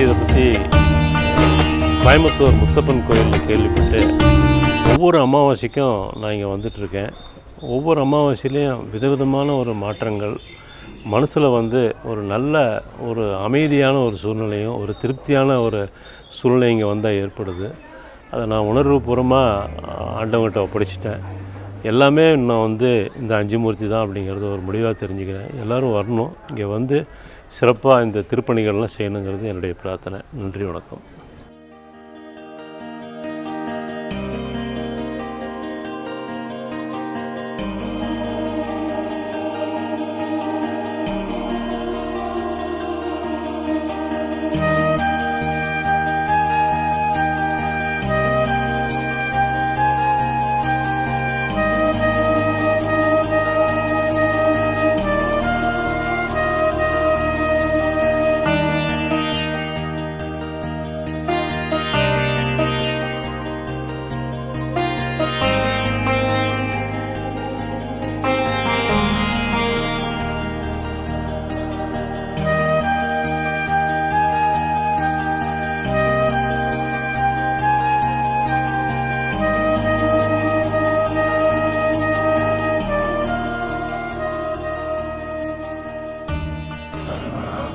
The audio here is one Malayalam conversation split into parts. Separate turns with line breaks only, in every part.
இதை பற்றி கோயம்புத்தூர் முத்தப்பன் கோயிலில் கேள்விப்பட்டு ஒவ்வொரு அமாவாசைக்கும் நான் இங்கே வந்துட்டுருக்கேன். ஒவ்வொரு அமாவாசையிலையும் விதவிதமான ஒரு மாற்றங்கள் மனசில் வந்து ஒரு நல்ல ஒரு அமைதியான ஒரு சூழ்நிலையும் ஒரு திருப்தியான ஒரு சூழ்நிலை இங்கே வந்தால் ஏற்படுது. அதை நான் உணர்வுபூர்வமாக ஆண்டவங்கிட்ட ஒப்படைச்சிட்டேன். எல்லாமே நான் வந்து இந்த அஞ்சு மூர்த்தி தான் அப்படிங்கிறது ஒரு முடிவாக தெரிஞ்சுக்கிறேன். எல்லோரும் வரணும். இங்கே வந்து சிறப்பாக இந்த திருப்பணிகள்லாம் செய்யணுங்கிறது என்னுடைய பிரார்த்தனை. நன்றி வணக்கம்.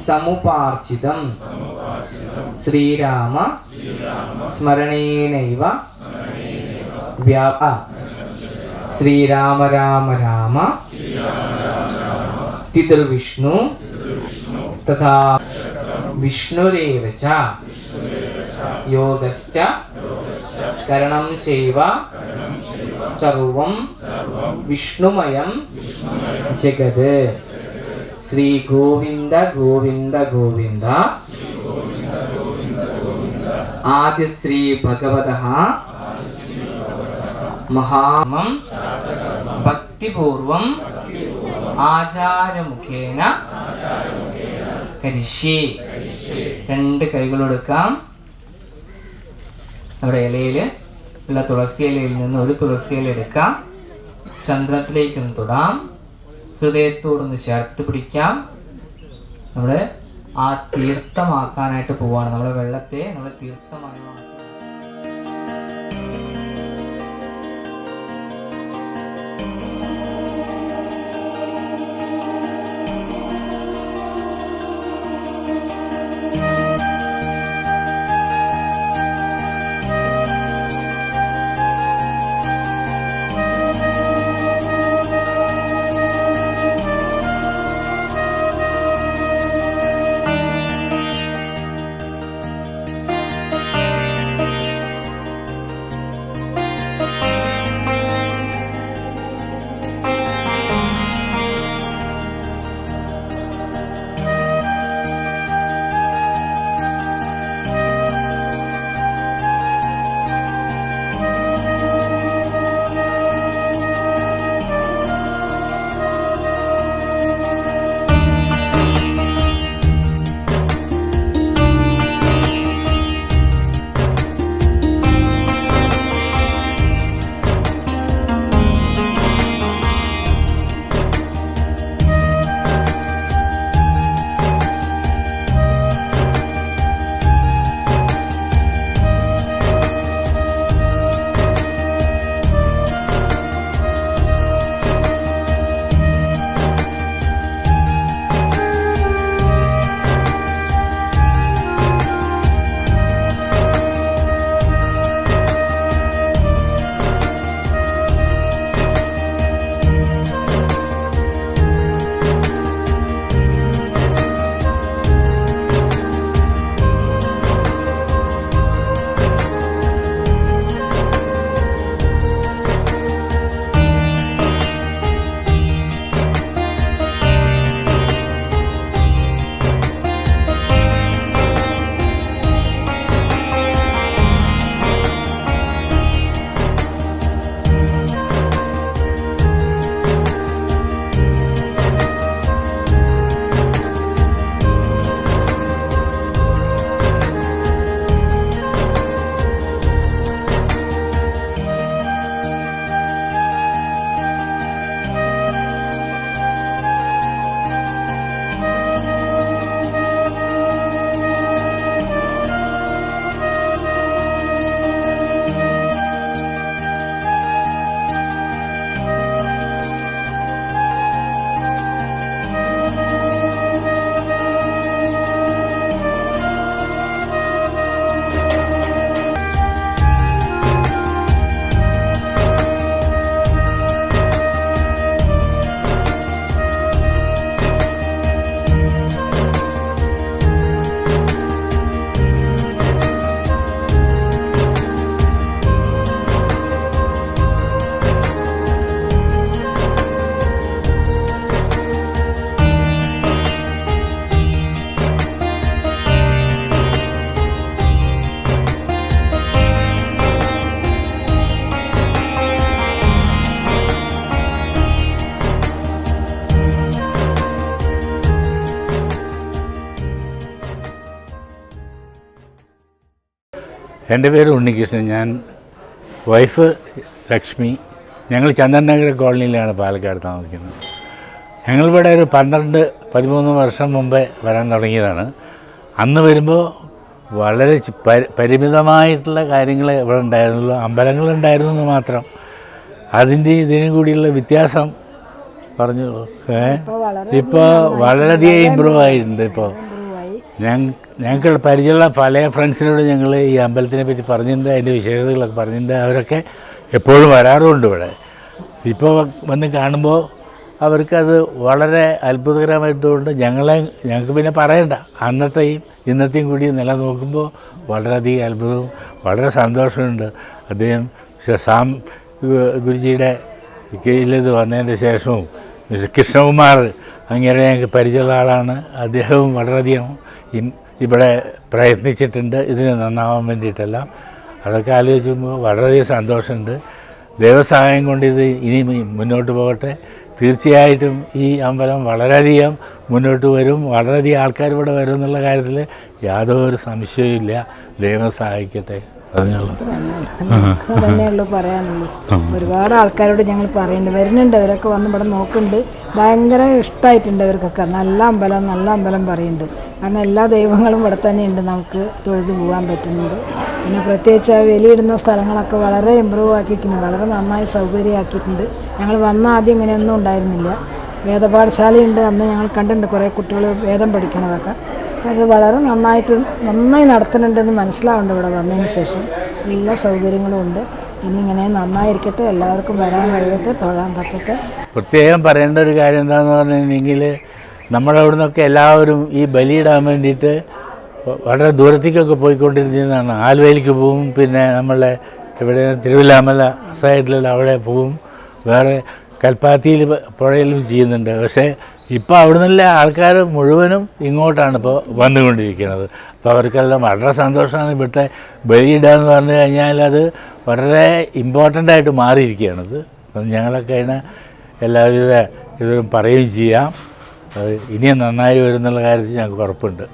സമുപാർജിതം. ശ്രീരാമ സ്മരണേനൈവ വ്യാപ ശ്രീരാമ രാമ രാമ തിതൃവിഷ്ണു തഥാ വിഷ്ണുരേവ ച യോഗശ്ച കരണം ചെയ്വ സർവം വിഷ്ണുമയം ജഗത്. ശ്രീ ഗോവിന്ദ ഗോവിന്ദ ഗോവിന്ദ. ആദ്യ ശ്രീ ഭഗവത മഹാമം ഭക്തിപൂർവം ആചാരമുഖേന കരിശി രണ്ട് കൈകളെടുക്കാം നമ്മുടെ ഇലയിൽ ഉള്ള തുളസി ഇലയിൽ നിന്ന് ഒരു തുളസി ഇല എടുക്കാം. ചന്ദ്രത്തിലേക്കൊന്ന് തൊടാം. ഹൃദയത്തോടൊന്ന് ചേർത്ത് പിടിക്കാം. നമ്മൾ ആ തീർത്ഥമാക്കാനായിട്ട് പോവാണ്. നമ്മളെ വെള്ളത്തെ നമ്മൾ തീർത്ഥമയമാക്കി
എന്റെ പേര് ഉണ്ണികൃഷ്ണൻ. ഞാൻ വൈഫ് ലക്ഷ്മി. ഞങ്ങൾ ചന്ദനനഗര കോളനിയിലാണ് പാലക്കാട് താമസിക്കുന്നത്. ഞങ്ങളിവിടെ ഒരു പന്ത്രണ്ട് പതിമൂന്ന് വർഷം മുമ്പേ വരാൻ തുടങ്ങിയതാണ്. അന്ന് വരുമ്പോൾ വളരെ പരിമിതമായിട്ടുള്ള കാര്യങ്ങൾ ഇവിടെ ഉണ്ടായിരുന്നുള്ളൂ. അമ്പലങ്ങളുണ്ടായിരുന്നു എന്ന് മാത്രം. അതിന്റെ ഇതിനും കൂടിയുള്ള വ്യത്യാസം പറഞ്ഞു ഇപ്പോൾ വളരെയധികം ഇമ്പ്രൂവ് ആയിട്ടുണ്ട് ഇപ്പോൾ ഞങ്ങ ഞങ്ങൾക്ക് പരിചയമുള്ള പല ഫ്രണ്ട്സിനോട് ഞങ്ങൾ ഈ അമ്പലത്തിനെ പറ്റി പറഞ്ഞിട്ടുണ്ട് അതിന്റെ വിശേഷതകളൊക്കെ പറഞ്ഞിട്ടുണ്ട്. അവരൊക്കെ എപ്പോഴും വരാറുമുണ്ട് ഇവിടെ. ഇപ്പോൾ വന്ന് കാണുമ്പോൾ അവർക്കത് വളരെ അത്ഭുതകരമായിട്ടുകൊണ്ട് ഞങ്ങളെ ഞങ്ങൾക്ക് പിന്നെ പറയണ്ട. അന്നത്തെയും ഇന്നത്തെയും കൂടി നില നോക്കുമ്പോൾ വളരെയധികം അത്ഭുതവും വളരെ സന്തോഷമുണ്ട്. അദ്ദേഹം സാം ഗുരുജിയുടെ കീഴിലിത് വന്നതിന്റെ ശേഷവും കൃഷ്ണകുമാർ അങ്ങനെ ഞങ്ങൾക്ക് പരിചയമുള്ള ആളാണ്. അദ്ദേഹവും വളരെയധികം ഇവിടെ പ്രയത്നിച്ചിട്ടുണ്ട് ഇതിന് നന്നാവാൻ വേണ്ടിയിട്ടെല്ലാം. അതൊക്കെ ആലോചിക്കുമ്പോൾ വളരെയധികം സന്തോഷമുണ്ട്. ദൈവസഹായം കൊണ്ട് ഇത് ഇനി മുന്നോട്ട് പോകട്ടെ. തീർച്ചയായിട്ടും ഈ അമ്പലം വളരെയധികം മുന്നോട്ട് വരും. വളരെയധികം ആൾക്കാർ ഇവിടെ വരും എന്നുള്ള കാര്യത്തിൽ യാതൊരു സംശയവും ഇല്ല ദൈവം സഹായിക്കട്ടെ. പറഞ്ഞോളൂ
തന്നെയുള്ളൂ പറയാനുള്ളൂ. ഒരുപാട് ആൾക്കാരോട് ഞങ്ങൾ പറയുന്നുണ്ട്. വരുന്നുണ്ട്. അവരൊക്കെ വന്ന് ഇവിടെ നോക്കുന്നുണ്ട്. ഭയങ്കര ഇഷ്ടമായിട്ടുണ്ട് അവർക്കൊക്കെ. നല്ല അമ്പലം നല്ല അമ്പലം പറയുന്നുണ്ട്. കാരണം എല്ലാ ദൈവങ്ങളും ഇവിടെ തന്നെയുണ്ട്. നമുക്ക് തൊഴുതു പോകാൻ പറ്റുന്നുണ്ട്. പിന്നെ പ്രത്യേകിച്ച് ആ വെളിയിടുന്ന സ്ഥലങ്ങളൊക്കെ വളരെ ഇമ്പ്രൂവ് ആക്കിയിട്ടുണ്ട്. വളരെ നന്നായി സൗകര്യമാക്കിയിട്ടുണ്ട്. ഞങ്ങൾ വന്ന ആദ്യം ഇങ്ങനെയൊന്നും ഉണ്ടായിരുന്നില്ല. വേദപാഠശാലയുണ്ട്. അന്ന് ഞങ്ങൾ കണ്ടിട്ടുണ്ട്. കുറേ കുട്ടികൾ വേദം പഠിക്കണതൊക്കെ. അത് വളരെ നന്നായിട്ട് നന്നായി നടത്തുന്നുണ്ടെന്ന് മനസ്സിലാവുന്നുണ്ട് ഇവിടെ വന്നതിന് ശേഷം. എല്ലാ സൗകര്യങ്ങളും ഉണ്ട്. ഇനി ഇങ്ങനെ നന്നായിരിക്കട്ടെ എല്ലാവർക്കും വരാൻ കഴിയട്ടെ തൊഴാൻ പറ്റട്ടെ.
പ്രത്യേകം പറയേണ്ട ഒരു കാര്യം എന്താണെന്ന് പറഞ്ഞിട്ടുണ്ടെങ്കിൽ നമ്മുടെ അവിടെ നിന്നൊക്കെ എല്ലാവരും ഈ ബലിയിടാൻ വേണ്ടിയിട്ട് വളരെ ദൂരത്തേക്കൊക്കെ പോയിക്കൊണ്ടിരുന്നതാണ്. ആലുവയിലേക്ക് പോവും പിന്നെ നമ്മളെ ഇവിടെ തിരുവല്ലാമല സൈഡിലുള്ള അവിടെ പോവും. വേറെ കൽപ്പാത്തിയിൽ പുഴയിലും ചെയ്യുന്നുണ്ട്. പക്ഷേ ഇപ്പോൾ അവിടെ നിന്നുള്ള ആൾക്കാർ മുഴുവനും ഇങ്ങോട്ടാണ് ഇപ്പോൾ വന്നുകൊണ്ടിരിക്കുന്നത്. അപ്പോൾ അവർക്കെല്ലാം വളരെ സന്തോഷമാണ് ഇവിടുത്തെ ബലിയിടുക എന്ന് പറഞ്ഞു കഴിഞ്ഞാൽ അത് വളരെ ഇമ്പോർട്ടന്റ് ആയിട്ട് മാറിയിരിക്കുകയാണത് ഞങ്ങളൊക്കെ അതിനെ എല്ലാവിധ ഇതും പറയുകയും ചെയ്യാം. ഇനിയും നന്നായി വരുന്നുള്ള കാര്യത്തിൽ ഞങ്ങൾക്ക് ഉറപ്പുണ്ട്.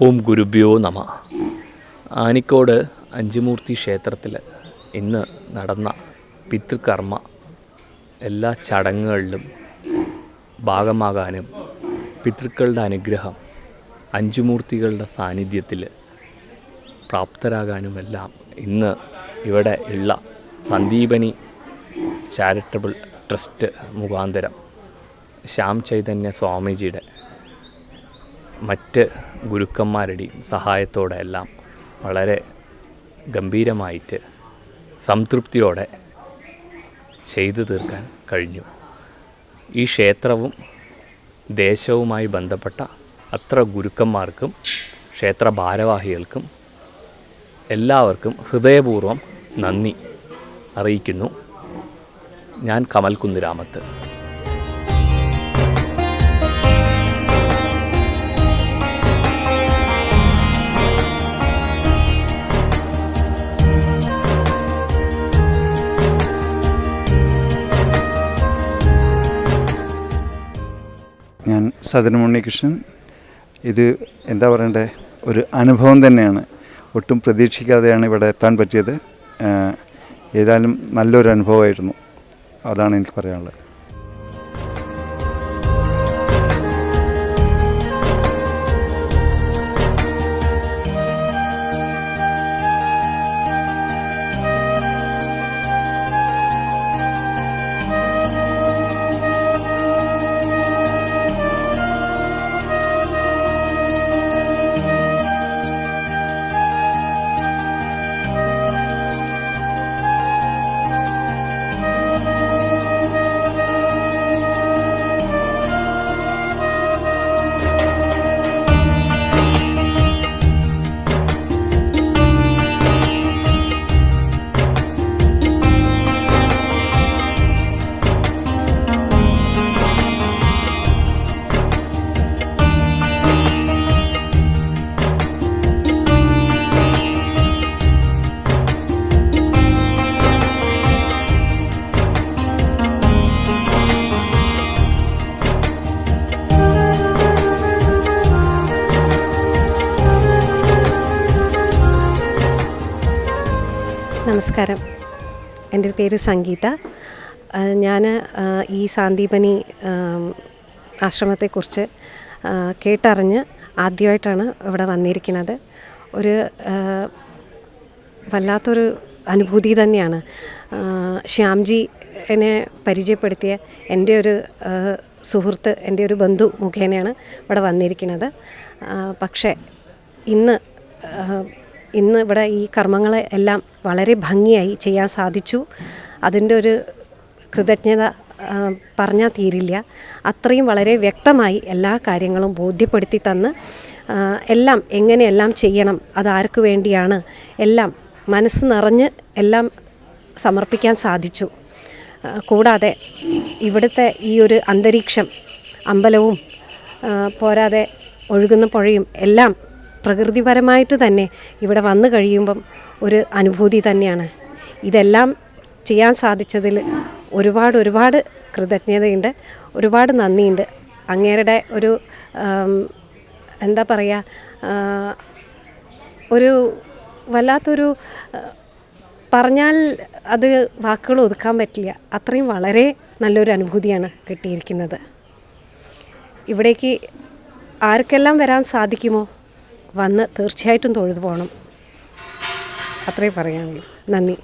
ഓം ഗുരുഭ്യോ നമ. ആനിക്കോട് അഞ്ചുമൂർത്തി ക്ഷേത്രത്തിൽ ഇന്ന് നടന്ന പിതൃകർമ്മ എല്ലാ ചടങ്ങുകളിലും ഭാഗമാകാനും പിതൃക്കളുടെ അനുഗ്രഹം അഞ്ചുമൂർത്തികളുടെ സാന്നിധ്യത്തിൽ പ്രാപ്തരാകാനുമെല്ലാം ഇന്ന് ഇവിടെ ഉള്ള സന്ദീപനി ചാരിറ്റബിൾ ട്രസ്റ്റ് മുഖാന്തരം ശ്യാം ചൈതന്യ സ്വാമിജിയുടെ മറ്റ് ഗുരുക്കന്മാരുടെയും സഹായത്തോടെ എല്ലാം വളരെ ഗംഭീരമായിട്ട് സംതൃപ്തിയോടെ ചെയ്തു തീർക്കാൻ കഴിഞ്ഞു. ഈ ക്ഷേത്രവും ദേശവുമായി ബന്ധപ്പെട്ട അത്ര ഗുരുക്കന്മാർക്കും ക്ഷേത്ര ഭാരവാഹികൾക്കും എല്ലാവർക്കും ഹൃദയപൂർവം നന്ദി അറിയിക്കുന്നു. ഞാൻ കമൽ കുന്നിരാമത്ത്
സദൻ ഉണ്ണികൃഷ്ണൻ ഇത് എന്താ പറയണ്ടേ? ഒരു അനുഭവം തന്നെയാണ്. ഒട്ടും പ്രതീക്ഷിക്കാതെയാണ് ഇവിടെ എത്താൻ പറ്റിയത്. ഏതായാലും നല്ലൊരു അനുഭവമായിരുന്നു. അതാണ് എനിക്ക് പറയാനുള്ളത്.
നമസ്കാരം. എന്റെ പേര് സംഗീത. ഞാൻ ഈ സാന്ദീപനി ആശ്രമത്തെക്കുറിച്ച് കേട്ടറിഞ്ഞ് ആദ്യമായിട്ടാണ് ഇവിടെ വന്നിരിക്കുന്നത്. ഒരു വല്ലാത്തൊരു അനുഭൂതി തന്നെയാണ്. ശ്യാംജി എന്നെ പരിചയപ്പെടുത്തിയ എന്റെ ഒരു സുഹൃത്ത് എന്റെ ഒരു ബന്ധു മുഖേനയാണ് ഇവിടെ വന്നിരിക്കുന്നത്. പക്ഷേ ഇന്ന് ഇന്ന് ഇവിടെ ഈ കർമ്മങ്ങളെ എല്ലാം വളരെ ഭംഗിയായി ചെയ്യാൻ സാധിച്ചു. അതിന്റെ ഒരു കൃതജ്ഞത പറഞ്ഞാൽ തീരില്ല. അത്രയും വളരെ വ്യക്തമായി എല്ലാ കാര്യങ്ങളും ബോധ്യപ്പെടുത്തി തന്ന് എല്ലാം എങ്ങനെയെല്ലാം ചെയ്യണം അതാർക്ക് വേണ്ടിയാണ് എല്ലാം മനസ്സ് നിറഞ്ഞ് എല്ലാം സമർപ്പിക്കാൻ സാധിച്ചു. കൂടാതെ ഇവിടുത്തെ ഈ ഒരു അന്തരീക്ഷം അമ്പലവും പോരാതെ ഒഴുകുന്ന പുഴയും എല്ലാം പ്രകൃതിപരമായിട്ട് തന്നെ ഇവിടെ വന്നു കഴിയുമ്പം ഒരു അനുഭൂതി തന്നെയാണ്. ഇതെല്ലാം ചെയ്യാൻ സാധിച്ചതിൽ ഒരുപാട് ഒരുപാട് കൃതജ്ഞതയുണ്ട് ഒരുപാട് നന്ദിയുണ്ട്. അങ്ങേരുടെ ഒരു എന്താ പറയുക ഒരു വല്ലാത്തൊരു പറഞ്ഞാൽ അത് വാക്കുകൾ ഒതുക്കാൻ പറ്റില്ല. അത്രയും വളരെ നല്ലൊരു അനുഭൂതിയാണ് കിട്ടിയിരിക്കുന്നത്. ഇവിടേക്ക് ആർക്കെല്ലാം വരാൻ സാധിക്കുമോ? വന്ന് തീർച്ചയായിട്ടും തൊഴുതു പോകണം. അത്രേ പറയാനുള്ളൂ. നന്ദി.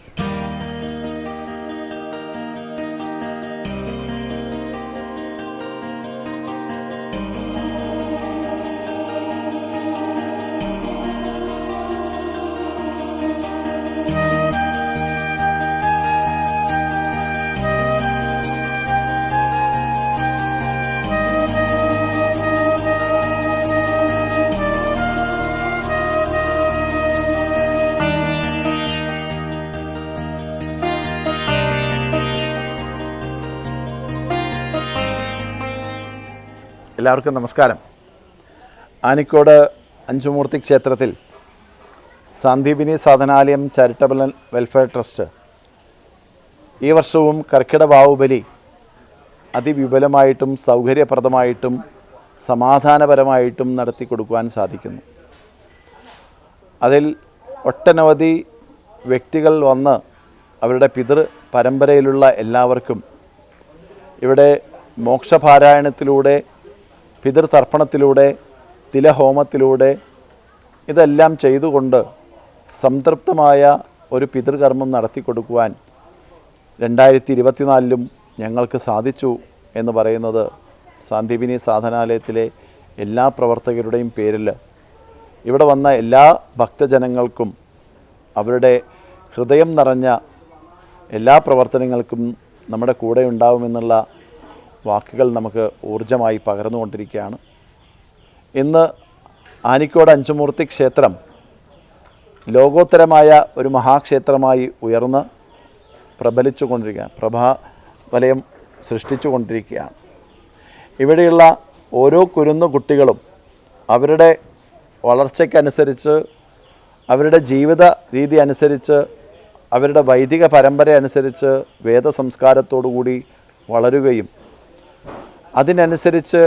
എല്ലാവർക്കും നമസ്കാരം. ആനിക്കോട് അഞ്ചുമൂർത്തി ക്ഷേത്രത്തിൽ Sandeepani Sadhanalayam charitable welfare trust ഈ വർഷവും കർക്കിട ബാഹുബലി അതിവിപുലമായിട്ടും സൗകര്യപ്രദമായിട്ടും സമാധാനപരമായിട്ടും നടത്തി കൊടുക്കുവാൻ സാധിക്കുന്നു. അതിൽ ഒട്ടനവധി വ്യക്തികൾ വന്ന് അവരുടെ പിതൃ പരമ്പരയിലുള്ള എല്ലാവർക്കും ഇവിടെ മോക്ഷപാരായണത്തിലൂടെ പിതൃതർപ്പണത്തിലൂടെ തിലഹോമത്തിലൂടെ ഇതെല്ലാം ചെയ്തുകൊണ്ട് സംതൃപ്തമായ ഒരു പിതൃകർമ്മം നടത്തി കൊടുക്കുവാൻ രണ്ടായിരത്തി ഇരുപത്തിനാലിലും ഞങ്ങൾക്ക് സാധിച്ചു എന്ന് പറയുന്നത് സാന്ദീപിനി സാധനാലയത്തിലെ എല്ലാ പ്രവർത്തകരുടെയും പേരിൽ ഇവിടെ വന്ന എല്ലാ ഭക്തജനങ്ങൾക്കും അവരുടെ ഹൃദയം നിറഞ്ഞ എല്ലാ പ്രവർത്തനങ്ങൾക്കും നമ്മുടെ കൂടെ ഉണ്ടാവുമെന്നുള്ള വാക്കുകൾ നമുക്ക് ഊർജമായി പകർന്നുകൊണ്ടിരിക്കുകയാണ്. ഇന്ന് ആനിക്കോട് അഞ്ചുമൂർത്തി ക്ഷേത്രം ലോകോത്തരമായ ഒരു മഹാക്ഷേത്രമായി ഉയർന്ന് പ്രബലിച്ചു കൊണ്ടിരിക്കുകയാണ് പ്രഭാ വലയം സൃഷ്ടിച്ചു കൊണ്ടിരിക്കുകയാണ് ഇവിടെയുള്ള ഓരോ കുരുന്നു കുട്ടികളും അവരുടെ വളർച്ചയ്ക്കനുസരിച്ച് അവരുടെ ജീവിത രീതി അനുസരിച്ച് അവരുടെ വൈദിക പരമ്പര അനുസരിച്ച് വേദസംസ്കാരത്തോടുകൂടി വളരുകയും അതിനനുസരിച്ച്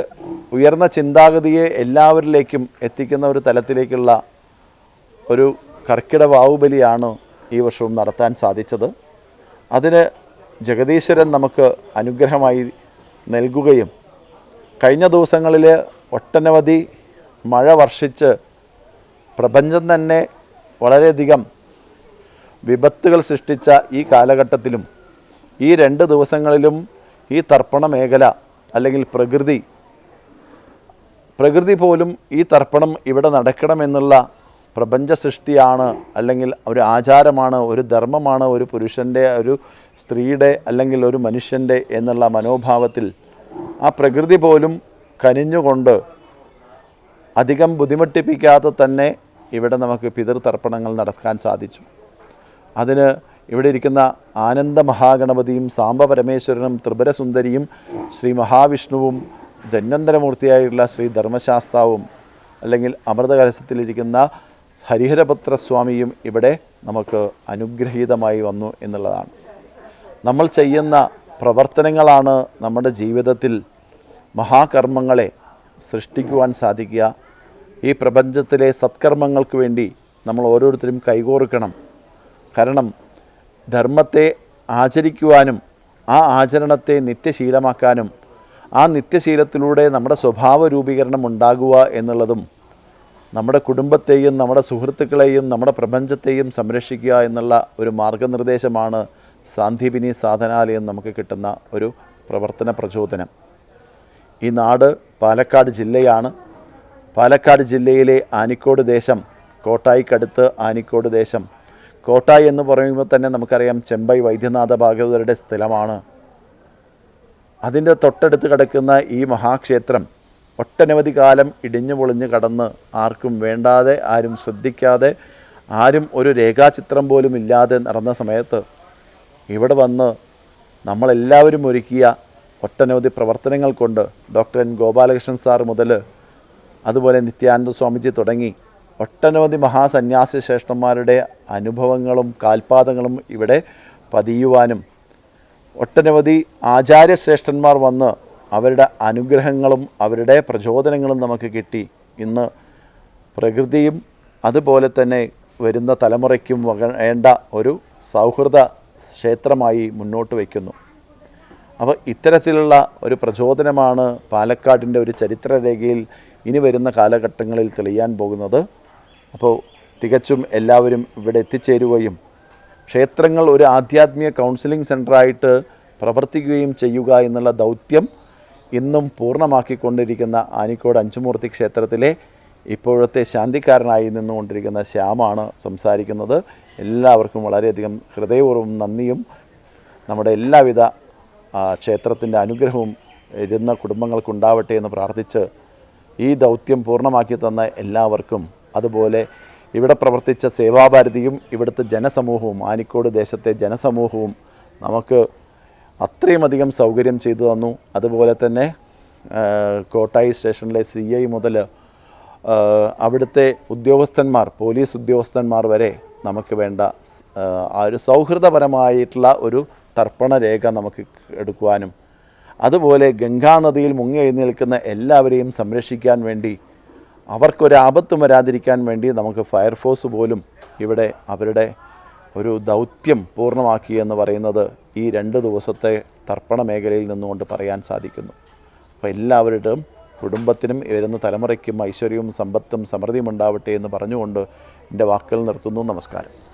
ഉയർന്ന ചിന്താഗതിയെ എല്ലാവരിലേക്കും എത്തിക്കുന്ന ഒരു തലത്തിലേക്കുള്ള ഒരു കർക്കിട ബാഹുബലിയാണ് ഈ വർഷവും നടത്താൻ സാധിച്ചത്. അതിന് ജഗദീശ്വരൻ നമുക്ക് അനുഗ്രഹമായി നൽകുകയും കഴിഞ്ഞ ദിവസങ്ങളിൽ ഒട്ടനവധി മഴ വർഷിച്ച് പ്രപഞ്ചം തന്നെ വളരെയധികം വിപത്തുകൾ സൃഷ്ടിച്ച ഈ കാലഘട്ടത്തിലും ഈ രണ്ട് ദിവസങ്ങളിലും ഈ തർപ്പണ മേഖല അല്ലെങ്കിൽ പ്രകൃതി. പ്രകൃതി പോലും ഈ തർപ്പണം ഇവിടെ നടക്കണമെന്നുള്ള പ്രപഞ്ച സൃഷ്ടിയാണ് അല്ലെങ്കിൽ ഒരു ആചാരമാണ് ഒരു ധർമ്മമാണ് ഒരു പുരുഷന്റെ ഒരു സ്ത്രീയുടെ അല്ലെങ്കിൽ ഒരു മനുഷ്യന്റെ എന്നുള്ള മനോഭാവത്തിൽ ആ പ്രകൃതി പോലും കനിഞ്ഞുകൊണ്ട് അധികം ബുദ്ധിമുട്ടിപ്പിക്കാതെ തന്നെ ഇവിടെ നമുക്ക് പിതൃതർപ്പണങ്ങൾ നടക്കാൻ സാധിച്ചു. അതിന് ഇവിടെ ഇരിക്കുന്ന ആനന്ദ മഹാഗണപതിയും സാംബ പരമേശ്വരനും ത്രിപുരസുന്ദരിയും ശ്രീ മഹാവിഷ്ണുവും ധന്വന്തരമൂർത്തിയായിട്ടുള്ള ശ്രീ ധർമ്മശാസ്താവും അല്ലെങ്കിൽ അമൃതകലശത്തിലിരിക്കുന്ന ഹരിഹരപുത്രസ്വാമിയും ഇവിടെ നമുക്ക് അനുഗ്രഹീതമായി വന്നു എന്നുള്ളതാണ്. നമ്മൾ ചെയ്യുന്ന പ്രവർത്തനങ്ങളാണ് നമ്മുടെ ജീവിതത്തിൽ മഹാകർമ്മങ്ങളെ സൃഷ്ടിക്കുവാൻ സാധിക്കുക. ഈ പ്രപഞ്ചത്തിലെ സത്കർമ്മങ്ങൾക്ക് വേണ്ടി നമ്മൾ ഓരോരുത്തരും കൈകോർക്കണം. കാരണം ധർമ്മത്തെ ആചരിക്കുവാനും ആ ആചരണത്തെ നിത്യശീലമാക്കാനും ആ നിത്യശീലത്തിലൂടെ നമ്മുടെ സ്വഭാവ രൂപീകരണം ഉണ്ടാകുക എന്നുള്ളതും നമ്മുടെ കുടുംബത്തെയും നമ്മുടെ സുഹൃത്തുക്കളെയും നമ്മുടെ പ്രപഞ്ചത്തെയും സംരക്ഷിക്കുക എന്നുള്ള ഒരു മാർഗനിർദ്ദേശമാണ് സാന്ദീപിനി സാധനാലയം നമുക്ക് കിട്ടുന്ന ഒരു പ്രവർത്തന പ്രചോദനം. ഈ നാട് പാലക്കാട് ജില്ലയാണ്. പാലക്കാട് ജില്ലയിലെ ആനിക്കോട് ദേശം കോട്ടായിക്കടുത്ത് ആനിക്കോട് ദേശം കോട്ടായി എന്ന് പറയുമ്പോൾ തന്നെ നമുക്കറിയാം ചെമ്പൈ വൈദ്യനാഥ ഭാഗവതരുടെ സ്ഥലമാണ്. അതിന്റെ തൊട്ടടുത്ത് കിടക്കുന്ന ഈ മഹാക്ഷേത്രം ഒട്ടനവധി കാലം ഇടിഞ്ഞു പൊളിഞ്ഞ് കടന്ന് ആർക്കും വേണ്ടാതെ ആരും ശ്രദ്ധിക്കാതെ ആരും ഒരു രേഖാചിത്രം പോലും ഇല്ലാതെ നടന്ന സമയത്ത് ഇവിടെ വന്ന് നമ്മളെല്ലാവരും ഒരുക്കിയ ഒട്ടനവധി പ്രവർത്തനങ്ങൾ കൊണ്ട് ഡോക്ടർ എൻ ഗോപാലകൃഷ്ണൻ സാർ മുതൽ അതുപോലെ നിത്യാനന്ദ സ്വാമിജി തുടങ്ങി ഒട്ടനവധി മഹാസന്യാസി ശ്രേഷ്ഠന്മാരുടെ അനുഭവങ്ങളും കാൽപാദങ്ങളും ഇവിടെ പതിയുവാനും ഒട്ടനവധി ആചാര്യശ്രേഷ്ഠന്മാർ വന്ന് അവരുടെ അനുഗ്രഹങ്ങളും അവരുടെ പ്രചോദനങ്ങളും നമുക്ക് കിട്ടി. ഇന്ന് പ്രകൃതിയും അതുപോലെ തന്നെ വരുന്ന തലമുറയ്ക്കും വേണ്ട ഒരു സൗഹൃദ ക്ഷേത്രമായി മുന്നോട്ട് വയ്ക്കുന്നു. അപ്പോൾ ഇത്തരത്തിലുള്ള ഒരു പ്രചോദനമാണ് പാലക്കാടിന്റെ ഒരു ചരിത്രരേഖയിൽ ഇനി വരുന്ന കാലഘട്ടങ്ങളിൽ തെളിയാൻ പോകുന്നത്. അപ്പോൾ തികച്ചും എല്ലാവരും ഇവിടെ എത്തിച്ചേരുകയും ക്ഷേത്രങ്ങൾ ഒരു ആധ്യാത്മിക കൗൺസിലിംഗ് സെന്ററായിട്ട് പ്രവർത്തിക്കുകയും ചെയ്യുക എന്നുള്ള ദൗത്യം ഇന്നും പൂർണമാക്കിക്കൊണ്ടിരിക്കുന്ന ആനിക്കോട് അഞ്ചുമൂർത്തി ക്ഷേത്രത്തിലെ ഇപ്പോഴത്തെ ശാന്തിക്കാരനായി നിന്നുകൊണ്ടിരിക്കുന്ന ശ്യാമാണ് സംസാരിക്കുന്നത്. എല്ലാവർക്കും വളരെയധികം ഹൃദയപൂർവം നന്ദിയും. നമ്മുടെ എല്ലാവിധ ക്ഷേത്രത്തിന്റെ അനുഗ്രഹവും ഇരുന്ന കുടുംബങ്ങൾക്കുണ്ടാവട്ടെ എന്ന് പ്രാർത്ഥിച്ച് ഈ ദൗത്യം പൂർണമാക്കി തന്ന എല്ലാവർക്കും അതുപോലെ ഇവിടെ പ്രവർത്തിച്ച സേവാഭാരതിയും ഇവിടുത്തെ ജനസമൂഹവും ആനിക്കോട് ദേശത്തെ ജനസമൂഹവും നമുക്ക് അത്രയും അധികം സൗകര്യം ചെയ്തു തന്നു. അതുപോലെ തന്നെ കോട്ടായി സ്റ്റേഷനിലെ സി ഐ മുതൽ അവിടുത്തെ ഉദ്യോഗസ്ഥന്മാർ പോലീസ് ഉദ്യോഗസ്ഥന്മാർ വരെ നമുക്ക് വേണ്ട ആ ഒരു സൗഹൃദപരമായിട്ടുള്ള ഒരു തർപ്പണ രേഖ നമുക്ക് എടുക്കുവാനും അതുപോലെ ഗംഗാനദിയിൽ മുങ്ങി എഴുന്നേൽക്കുന്ന എല്ലാവരെയും സംരക്ഷിക്കാൻ വേണ്ടി അവർക്കൊരാപത്തും വരാതിരിക്കാൻ വേണ്ടി നമുക്ക് ഫയർഫോഴ്സ് പോലും ഇവിടെ അവരുടെ ഒരു ദൗത്യം പൂർണമാക്കി എന്ന് പറയുന്നത് ഈ രണ്ട് ദിവസത്തെ തർപ്പണ മേഖലയിൽ നിന്നുകൊണ്ട് പറയാൻ സാധിക്കുന്നു. അപ്പോൾ എല്ലാവരുടെയും കുടുംബത്തിനും വരുന്ന തലമുറയ്ക്കും ഐശ്വര്യവും സമ്പത്തും സമൃദ്ധിയും ഉണ്ടാവട്ടെ എന്ന് പറഞ്ഞുകൊണ്ട് എന്റെ വാക്കുകൾ നിർത്തുന്നു. നമസ്കാരം.